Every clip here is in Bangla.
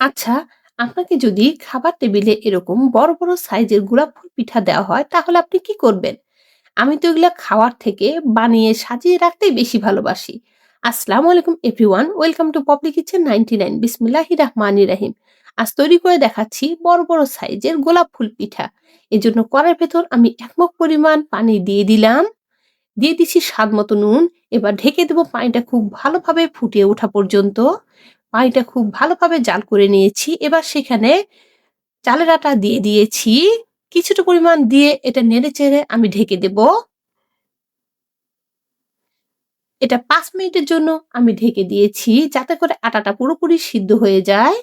আচ্ছা, আপনাকে যদি খাবার টেবিলে এরকম বড়, বড় সাইজের গোলাপ ফুল পিঠা দেওয়া হয় তাহলে আপনি কি করবেন? আমি তো এগুলা খাওয়ার থেকে বানিয়ে সাজিয়ে রাখতেই বেশি ভালোবাসি। আসসালামু আলাইকুম everyone, welcome to Popli Kitchen 99 বিসমিল্লাহির রাহমানির রাহিম। আজ তৈরি করে দেখাচ্ছি বড়, বড় সাইজের গোলাপ ফুল পিঠা। এজন্য কড়াইয়ের ভেতর আমি ১ মগ পরিমাণ পানি দিয়ে দিলাম। দিয়ে দিচ্ছি স্বাদ মতো নুন। এবার ঢেকে দেবো পানিটা খুব ভালোভাবে ফুটিয়ে ওঠা পর্যন্ত। পানিটা খুব ভালোভাবে জাল করে নিয়েছি। এবার সেখানে চালের আটা দিয়ে দিয়েছি। কিছুটা পরিমাণ দিয়ে এটা নেড়ে চেড়ে আমি ঢেকে দেব। এটা পাঁচ মিনিটের জন্য আমি ঢেকে দিয়েছি যাতে করে আটাটা পুরোপুরি সিদ্ধ হয়ে যায়।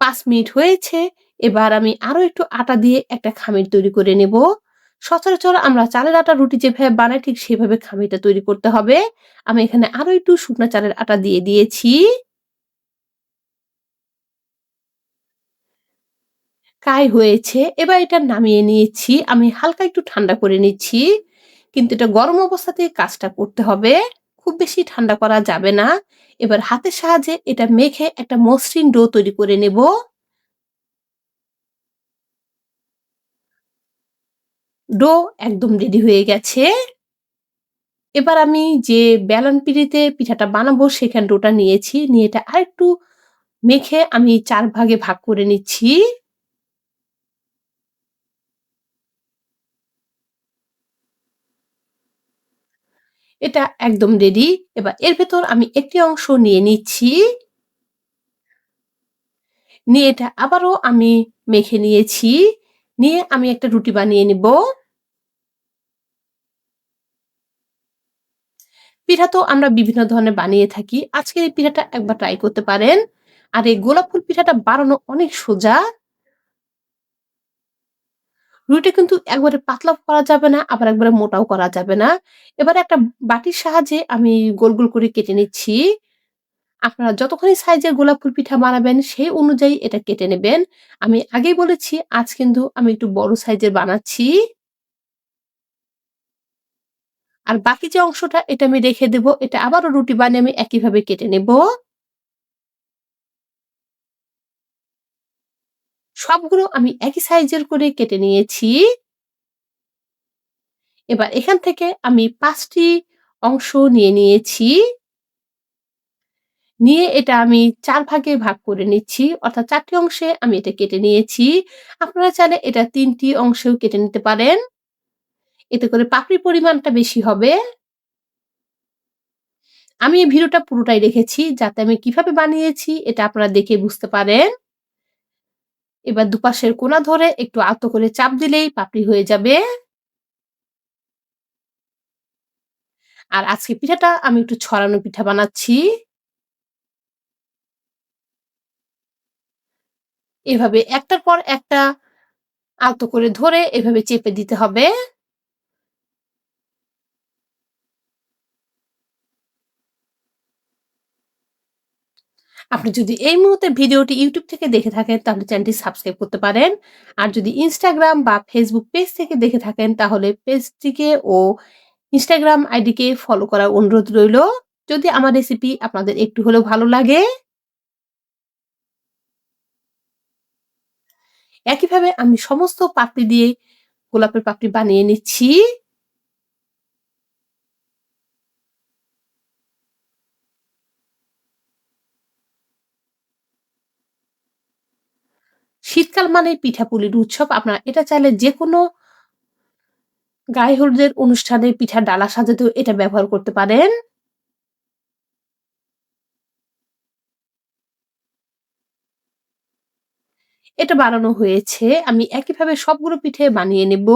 পাঁচ মিনিট হয়েছে। এবার আমি আরও একটু আটা দিয়ে একটা খামির তৈরি করে নেব। সচরাচর আমরা চালের আটা রুটি যেভাবে বানাই ঠিক সেভাবে খামিরটা তৈরি করতে হবে। আমি এখানে আরও একটু শুকনা চালের আটা দিয়ে দিয়েছি। প্রায় হয়েছে। এবার এটা নামিয়ে নিয়েছি। আমি হালকা একটু ঠান্ডা করে নিচ্ছি। কিন্তু এটা গরম অবস্থাতেই কাজটা করতে হবে। খুব বেশি ঠান্ডা করা যাবে না। এবার হাতের সাহায্যে এটা মেখে একটা মসৃণ ডো তৈরি করে নেব। ডো একদম রেডি হয়ে গেছে। এবার আমি যে বেলন পিঁড়িতে পিঠাটা বানাবো সেখানে ডোটা নিয়েছি। নিয়ে এটা আরেকটু মেখে আমি চার ভাগে ভাগ করে নিচ্ছি। এটা একদম রেডি। এবার এর ভেতর আমি একটি অংশ নিয়ে নিচ্ছি। নিয়ে এটা আবারও আমি মেখে নিয়েছি। নিয়ে আমি একটা রুটি বানিয়ে নিব। পিঠা তো আমরা বিভিন্ন ধরনের বানিয়ে থাকি। আজকের এই পিঠাটা একবার ট্রাই করতে পারেন। আর এই গোলাপ ফুল পিঠাটা বানানো অনেক সোজা। রুটিটা কিন্তু একবারে পাতলাও করা যাবে না, আবার একবারে মোটাও করা যাবে না। এবারে একটা বাটির সাহায্যে আমি গোল, গোল করে কেটে নিচ্ছি। আপনারা যতখানি সাইজের গোলাপ ফুল পিঠা বানাবেন সেই অনুযায়ী এটা কেটে নেবেন। আমি আগেই বলেছি আজ কিন্তু আমি একটু বড় সাইজের বানাচ্ছি। আর বাকি যে অংশটা এটা আমি রেখে দেব। এটা আবারও রুটি বানিয়ে আমি একইভাবে কেটে নেব। সবগুলো আমি একই সাইজের করে কেটে নিয়েছি। এবার এখান থেকে আমি পাঁচটি অংশ নিয়ে নিয়েছি। নিয়ে এটা আমি চার ভাগে ভাগ করে নিচ্ছি। অর্থাৎ চারটি অংশে আমি এটা কেটে নিয়েছি। আপনারা চাইলে এটা তিনটি অংশেও কেটে নিতে পারেন। এতে করে পাপড়ির পরিমাণটা বেশি হবে। আমি এই ভিডিওটা পুরোটাই রেখেছি যাতে আমি কীভাবে বানিয়েছি এটা আপনারা দেখে বুঝতে পারেন। এবার দুপাশের কোনা ধরে একটু আলতো করে চাপ দিলেই পাপড়ি হয়ে যাবে। আর আজকে পিঠাটা আমি একটু ছড়ানো পিঠা বানাচ্ছি। এভাবে একটার পর একটা আলতো করে ধরে এভাবে চেপে দিতে হবে। আপনি যদি এই মুহূর্তে ভিডিওটি ইউটিউব থেকে দেখে থাকেন, তাহলে চ্যানেলটি সাবস্ক্রাইব করতে পারেন। আর যদি ইনস্টাগ্রাম বা ফেসবুক পেজ থেকে দেখে থাকেন, তাহলে পেজটিকে ও ইনস্টাগ্রাম আইডিকে ফলো করার অনুরোধ রইল। যদি আমার রেসিপি আপনাদের একটু হলেও ভালো লাগে একইভাবে আমি সমস্ত পাপড়ি দিয়ে গোলাপের পাপড়ি বানিয়ে নিচ্ছি। শীতকাল মানেই পিঠাপুলির উৎসব। আপনারা এটা চাইলে যেকোনো গায়ে হলুদের অনুষ্ঠানে পিঠার ডালা সাজাতেও এটা ব্যবহার করতে পারেন। এটা বানানো হয়েছে। আমি একইভাবে সবগুলো পিঠে বানিয়ে নেব।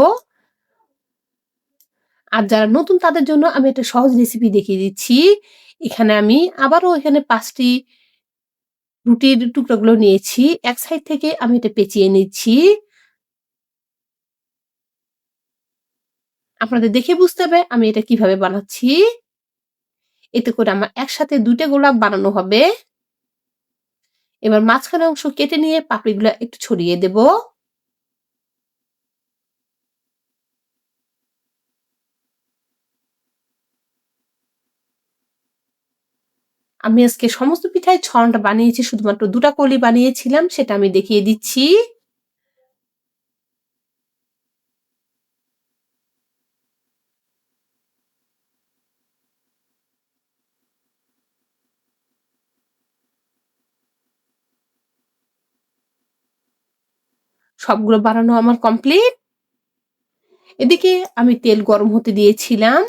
আর যারা নতুন তাদের জন্য আমি একটা সহজ রেসিপি দেখিয়ে দিচ্ছি। এখানে আমি আবারও এখানে ৫ টি রুটির টুকরোগুলো নিয়েছি। এক সাইড থেকে আমি এটা পেঁচিয়ে নিচ্ছি। আপনাদের দেখে বুঝতে হবে আমি এটা কীভাবে বানাচ্ছি। এতে করে আমার একসাথে দুইটা গোলাপ বানানো হবে। এবার মাঝখানে অংশ কেটে নিয়ে পাপড়িগুলো একটু ছড়িয়ে দেব। আমি আজকে সমস্ত পিঠায় ছড়াটা বানিয়েছি, শুধুমাত্র দুটা কলি বানিয়েছিলাম, সেটা আমি দেখিয়ে দিচ্ছি। সবগুলো বানানো আমার কমপ্লিট এদিকে আমি তেল গরম হতে দিয়েছিলাম,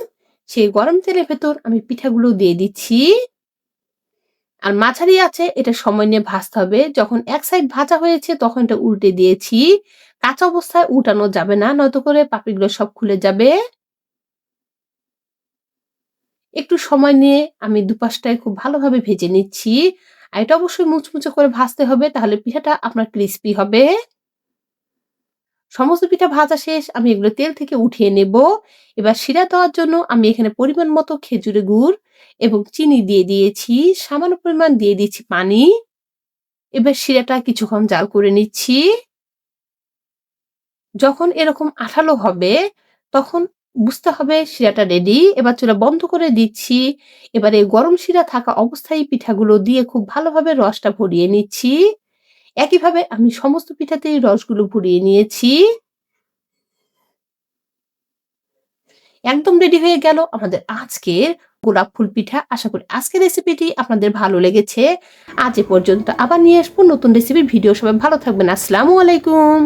সেই গরম তেলের ভেতর আমি পিঠাগুলো দিয়ে দিচ্ছি। আর মাঝারি আছে, এটা সময় নিয়ে ভাজতে হবে। যখন এক সাইড ভাজা হয়েছে, তখন এটা উল্টে দিয়েছি। কাঁচা অবস্থায় উল্টানো যাবে না, নয়তো করে পাপড়িগুলো সব খুলে যাবে। একটু সময় নিয়ে আমি দুপাশটায় খুব ভালোভাবে ভেজে নিচ্ছি। আর এটা অবশ্যই মুচমুচে করে ভাজতে হবে, তাহলে পিঠাটা আপনার ক্রিস্পি হবে। সমস্ত পিঠা ভাজা শেষ, আমি এগুলো তেল থেকে উঠিয়ে নেব। এবার শিরা দেওয়ার জন্য আমি এখানে পরিমাণ মতো খেজুরের গুড় এবং চিনি দিয়ে দিয়েছি। সামান্য পরিমাণ দিয়ে দিচ্ছি পানি। এবার শিরাটা কিছুক্ষণ জাল করে নিচ্ছি। যখন এরকম আঠালো হবে, তখন বুঝতে হবে শিরাটা রেডি এবার চুলা বন্ধ করে দিচ্ছি। এবার গরম শিরা থাকা অবস্থায় পিঠাগুলো দিয়ে খুব ভালোভাবে রসটা ভরিয়ে নিচ্ছি। একইভাবে আমি সমস্ত পিঠাতেই রসগুলো ভরিয়ে নিয়েছি। একদম রেডি হয়ে গেল আমাদের আজকের গোলাপ ফুল পিঠা। আশা করি আজকের রেসিপিটি আপনাদের ভালো লেগেছে। আজ এ পর্যন্ত আবার নিয়ে আসব নতুন রেসিপির ভিডিও। সবাই ভালো থাকবেন। আসসালামু আলাইকুম।